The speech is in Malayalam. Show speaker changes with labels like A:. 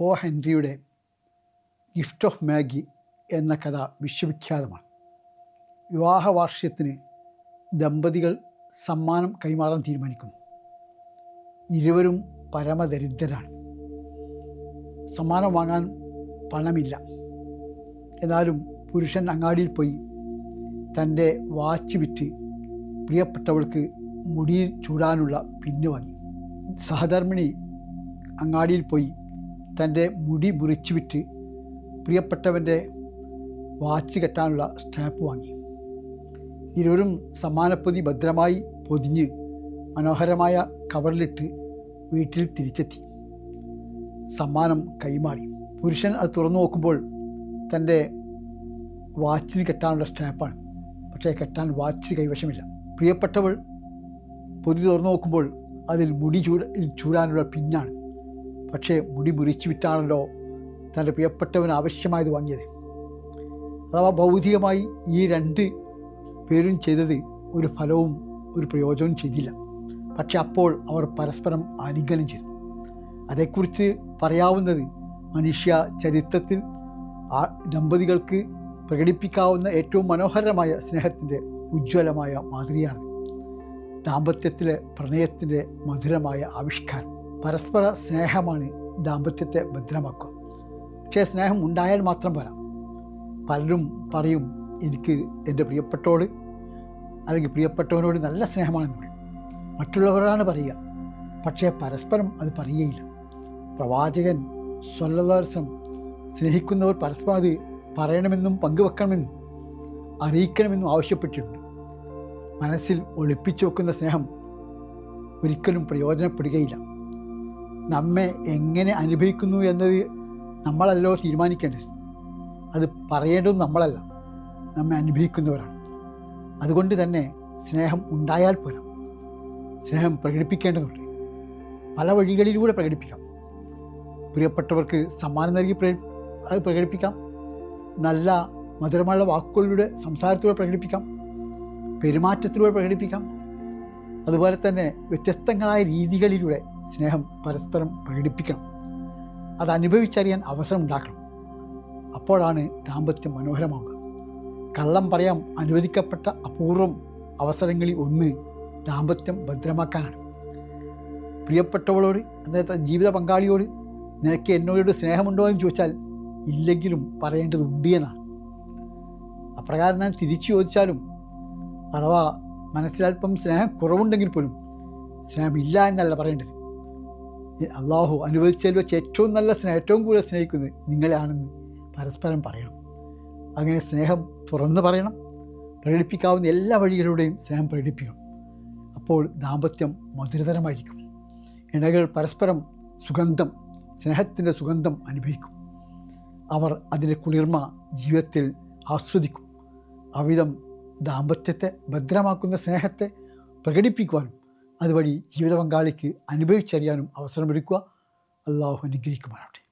A: ഒ ഹെൻറിയുടെ ഗിഫ്റ്റ് ഓഫ് മാഗി എന്ന കഥ വിശ്വവിഖ്യാതമാണ്. വിവാഹ വാർഷികത്തിന് ദമ്പതികൾ സമ്മാനം കൈമാറാൻ തീരുമാനിക്കുന്നു. ഇരുവരും പരമദരിദ്രരാണ്. സമ്മാനം വാങ്ങാൻ പണമില്ല. എന്നാലും പുരുഷൻ അങ്ങാടിയിൽ പോയി തന്റെ വാച്ച് വിറ്റ് പ്രിയപ്പെട്ടവൾക്ക് മുടിയിൽ ചൂടാനുള്ള പിന്നു വാങ്ങി. സഹധർമ്മിണി അങ്ങാടിയിൽ പോയി തന്റെ മുടി മുറിച്ചു വിറ്റ് പ്രിയപ്പെട്ടവന്റെ വാച്ച് കെട്ടാനുള്ള സ്റ്റാപ്പ് വാങ്ങി. ഇരുവരും സമ്മാനപ്പൊതി ഭദ്രമായി പൊതിഞ്ഞ് മനോഹരമായ കവറിലിട്ട് വീട്ടിൽ തിരിച്ചെത്തി. സമ്മാനം കൈമാറി. പുരുഷൻ അത് തുറന്നു നോക്കുമ്പോൾ തന്റെ വാച്ചിന് കെട്ടാനുള്ള സ്റ്റാപ്പാണ് പക്ഷേ കെട്ടാൻ വാച്ച് കൈവശമില്ല. പ്രിയപ്പെട്ടവൾ പൊതി തുറന്നു നോക്കുമ്പോൾ അതിൽ മുടി ചൂട ചൂടാനുള്ള പിന്നാണ്. പക്ഷേ മുടി മുറിച്ചു വിറ്റാണല്ലോ തന്റെ പ്രിയപ്പെട്ടവന് ആവശ്യമായത് വാങ്ങിയത്. അഥവാ ഭൗതികമായി ഈ രണ്ട് പേരും ചെയ്തത് ഒരു ഫലവും ഒരു പ്രയോജനവും ചെയ്തില്ല. പക്ഷെ അപ്പോൾ അവർ പരസ്പരം ആലിംഗനം ചെയ്തു. അതേക്കുറിച്ച് പറയാവുന്നത് മനുഷ്യ ചരിത്രത്തിൽ ആ ദമ്പതികൾക്ക് പ്രകടിപ്പിക്കാവുന്ന ഏറ്റവും മനോഹരമായ സ്നേഹത്തിന്റെ ഉജ്ജ്വലമായ മാതൃകയാണ്. ദാമ്പത്യത്തിലെ പ്രണയത്തിന്റെ മധുരമായ ആവിഷ്കാരം. പരസ്പര സ്നേഹമാണ് ദാമ്പത്യത്തെ ഭദ്രമാക്കുക. പക്ഷേ സ്നേഹം ഉണ്ടായാൽ മാത്രം പോരാ. പലരും പറയും എനിക്ക് എന്റെ പ്രിയപ്പെട്ടോട് അല്ലെങ്കിൽ പ്രിയപ്പെട്ടവനോട് നല്ല സ്നേഹമാണെന്ന് പറയും മറ്റുള്ളവരാണ് പറയുക പക്ഷേ പരസ്പരം അത് പറയുകയില്ല. പ്രവാചകൻ സ്വല്ലവർഷം സ്നേഹിക്കുന്നവർ പരസ്പരം അത് പറയണമെന്നും പങ്കുവെക്കണമെന്നും അറിയിക്കണമെന്നും ആവശ്യപ്പെട്ടിട്ടുണ്ട്. മനസ്സിൽ ഒളിപ്പിച്ചു വെക്കുന്ന സ്നേഹം ഒരിക്കലും പ്രയോജനപ്പെടുകയില്ല. നമ്മെ എങ്ങനെ അനുഭവിക്കുന്നു എന്നത് നമ്മളല്ലോ തീരുമാനിക്കേണ്ടത്. അത് പറയേണ്ടത് നമ്മളല്ല നമ്മെ അനുഭവിക്കുന്നവരാണ്. അതുകൊണ്ട് തന്നെ സ്നേഹം ഉണ്ടായാൽ പോരാ. സ്നേഹം പ്രകടിപ്പിക്കേണ്ടതുണ്ട്. പല വഴികളിലൂടെ പ്രകടിപ്പിക്കാം. പ്രിയപ്പെട്ടവർക്ക് സമ്മാനം നൽകി അത് പ്രകടിപ്പിക്കാം. നല്ല മധുരമുള്ള വാക്കുകളിലൂടെ സംസാരത്തിലൂടെ പ്രകടിപ്പിക്കാം. പെരുമാറ്റത്തിലൂടെ പ്രകടിപ്പിക്കാം. അതുപോലെ തന്നെ വ്യത്യസ്തങ്ങളായ രീതികളിലൂടെ സ്നേഹം പരസ്പരം പ്രകടിപ്പിക്കണം അത് അനുഭവിച്ചറിയാൻ അവസരം ഉണ്ടാക്കണം. അപ്പോഴാണ് ദാമ്പത്യം മനോഹരമാവുക. കള്ളം പറയാൻ അനുവദിക്കപ്പെട്ട അപൂർവം അവസരങ്ങളിൽ ഒന്ന് ദാമ്പത്യം ഭദ്രമാക്കാനാണ്. പ്രിയപ്പെട്ടവളോട് അതായത് ജീവിത പങ്കാളിയോട് നിനക്ക് എന്നോട് സ്നേഹമുണ്ടോ എന്ന് ചോദിച്ചാൽ ഇല്ലെങ്കിലും പറയേണ്ടതുണ്ട് എന്നാണ്. അപ്രകാരം ഞാൻ തിരിച്ചു ചോദിച്ചാലും അഥവാ മനസ്സിലല്പം സ്നേഹം കുറവുണ്ടെങ്കിൽ പോലും സ്നേഹമില്ല എന്നല്ല പറയേണ്ടത്. അള്ളാഹു അനുവദിച്ചതിൽ വെച്ച് ഏറ്റവും നല്ല സ്നേഹം ഏറ്റവും കൂടുതൽ സ്നേഹിക്കുന്നത് നിങ്ങളെയാണെന്ന് പരസ്പരം പറയണം. അങ്ങനെ സ്നേഹം തുറന്ന് പറയണം. പ്രകടിപ്പിക്കാവുന്ന എല്ലാ വഴികളിലൂടെയും സ്നേഹം പ്രകടിപ്പിക്കണം. അപ്പോൾ ദാമ്പത്യം മധുരതരമായിരിക്കും. ഇണകൾ പരസ്പരം സുഗന്ധം സ്നേഹത്തിന്റെ സുഗന്ധം അനുഭവിക്കും. അവർ അതിന്റെ കുളിർമ ജീവിതത്തിൽ ആസ്വദിക്കും. അവിധം ദാമ്പത്യത്തെ ഭദ്രമാക്കുന്ന സ്നേഹത്തെ പ്രകടിപ്പിക്കുവാനും അതുവഴി ജീവിത പങ്കാളിക്ക് അനുഭവിച്ചറിയാനും അവസരമൊരുക്കുക. അള്ളാഹു അനുഗ്രഹിക്കുമാറാവട്ടെ.